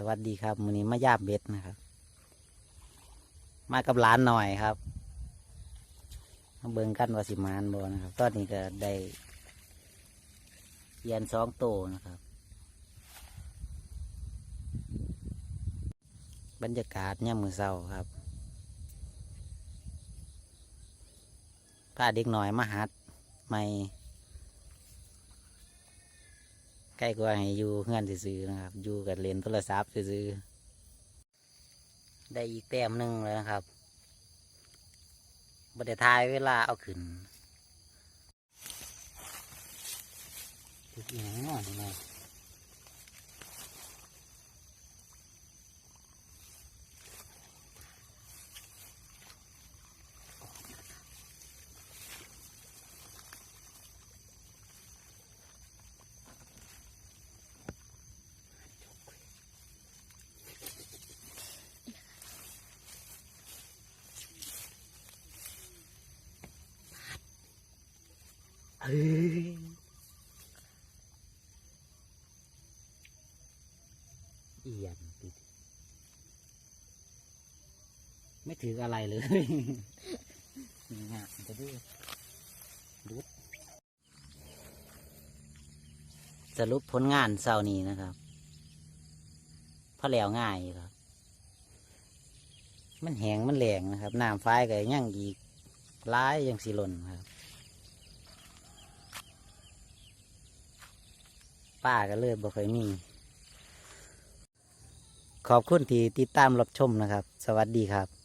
สวัสดีครับมื้อนี้มาย่าบเบ็ดนะครับ มากับหลานหน่อยครับเบิ่งกันว่าสิมานบ่นะครับ ตอนนี้ก็ได้เยียนสองโตนะครับ บรรยากาศย่ามมือเศร้าครับพาเด็กหน่อยมาหัดไม่ ใกล้กว่าให้อยู่เฮือนซื้อนะครับ อยู่กับเลนโทรศัพท์ซื้อได้อีกแต้มหนึ่งเลยนะครับบัดทายเวลาเอาขึ้นอีกอย่างหน่อยหน่อย ฮ้ยเอียนติดไม่ถืออะไรเลยนี่งะจะดูรุดสรุปผลงานเศร้านี้นะครับพอแล้วง่ายครับ มันแหงมันแหลงนะครับน้ำฟ้ายก็ยังอีกร้ายยังสีหล่นครับ ป้าก็เลยบ่เคอยมี ขอบคุณที่ติดตามรับชมนะครับ สวัสดีครับ